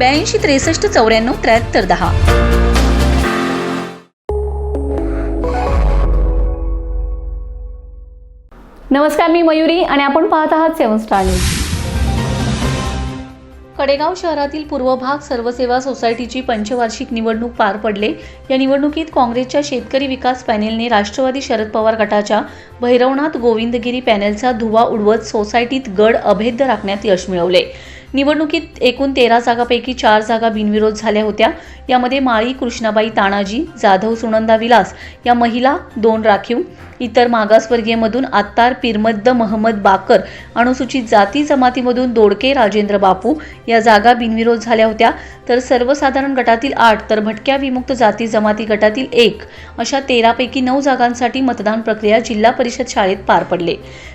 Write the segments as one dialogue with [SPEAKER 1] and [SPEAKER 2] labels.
[SPEAKER 1] ब्याऐंशी त्रेसष्ट चौऱ्याण्णव त्र्याहत्तर दहा. नमस्कार मी मयुरी आणि आपण पाहत आहात सेवन स्टार न्यूज. कडेगाव शहरातील पूर्व भाग सर्वसेवा सोसायटीची पंचवार्षिक निवडणूक पार पडले. या निवडणुकीत काँग्रेसच्या शेतकरी विकास पॅनेलने राष्ट्रवादी शरद पवार गटाच्या भैरवनाथ गोविंदगिरी पॅनेलचा धुवा उडवत सोसायटीत गड अभेद्य राखण्यात यश मिळवले. निवडणुकीत एकूण तेरा जागापैकी चार जागा बिनविरोध झाल्या होत्या. यामध्ये माळी कृष्णाबाई तानाजी जाधव सुनंदा विलास या महिला दोन राखीव. इतर मागासवर्गीयमधून आत्तार पिरमद्द महमद बाकर अनुसूचित जाती जमातीमधून दोडके राजेंद्र बापू या जागा बिनविरोध झाल्या होत्या. तर सर्वसाधारण गटातील आठ तर भटक्या विमुक्त जाती जमाती गटातील एक अशा तेरापैकी नऊ जागांसाठी मतदान प्रक्रिया जिल्हा परिषद शाळेत पार पडले.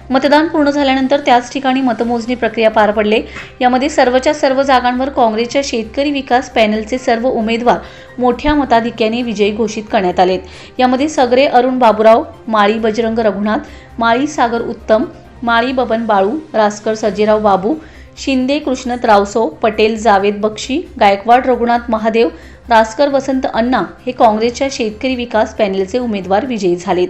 [SPEAKER 1] मतदान पूर्ण झाल्यानंतर त्याच ठिकाणी मतमोजणी प्रक्रिया पार पडले. यामध्ये सर्वच्या सर्व जागांवर काँग्रेसच्या शेतकरी विकास पॅनलचे सर्व उमेदवार मोठ्या मताधिक्याने विजयी घोषित करण्यात आले यामध्ये सगरे अरुण बाबुराव माळी बजरंग रघुनाथ माळी सागर उत्तम माळी बबन बाळू रासकर सजीराव बाबू शिंदे कृष्णत रावसो पटेल जावेद बक्षी गायकवाड रघुनाथ महादेव रासकर वसंत अण्णा हे काँग्रेसच्या शेतकरी विकास पॅनेलचे उमेदवार विजयी झालेत.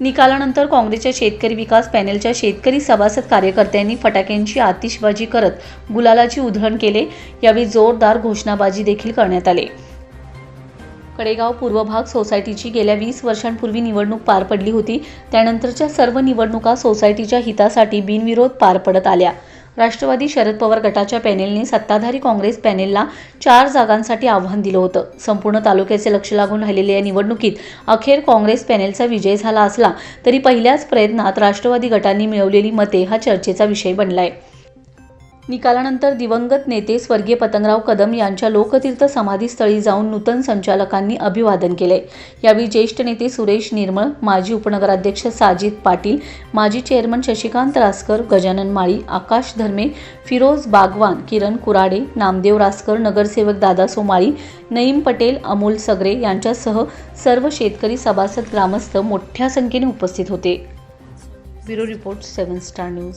[SPEAKER 1] निकालानंतर काँग्रेसच्या शेतकरी विकास पॅनेलच्या शेतकरी सभासद कार्यकर्त्यांनी फटाक्यांची आतिषबाजी करत गुलालाची उधळण केले. यावेळी जोरदार घोषणाबाजी देखील करण्यात आले. कडेगाव पूर्व भाग सोसायटीची गेल्या वीस वर्षांपूर्वी निवडणूक पार पडली होती. त्यानंतरच्या सर्व निवडणुका सोसायटीच्या हितासाठी बिनविरोध पार पडत आल्या. राष्ट्रवादी शरद पवार गटाच्या पॅनेलने सत्ताधारी काँग्रेस पॅनेलला चार जागांसाठी आव्हान दिलं होतं. संपूर्ण तालुक्याचे लक्ष लागून राहिलेल्या या निवडणुकीत अखेर काँग्रेस पॅनेलचा विजय झाला असला तरी पहिल्याच प्रयत्नात राष्ट्रवादी गटांनी मिळवलेली मते हा चर्चेचा विषय बनलाय. निकालानंतर दिवंगत नेते स्वर्गीय पतंगराव कदम यांच्या लोकतीर्थ समाधीस्थळी जाऊन नूतन संचालकांनी अभिवादन केले. यावेळी ज्येष्ठ नेते सुरेश निर्मळ माजी उपनगराध्यक्ष साजिद पाटील माजी चेअरमन शशिकांत रासकर गजानन माळी आकाश धर्मे फिरोज बागवान किरण कुराडे नामदेव रासकर नगरसेवक दादा सोमाळी नईम पटेल अमोल सगरे यांच्यासह सर्व शेतकरी सभासद ग्रामस्थ मोठ्या संख्येने उपस्थित होते. Bureau report seven star news.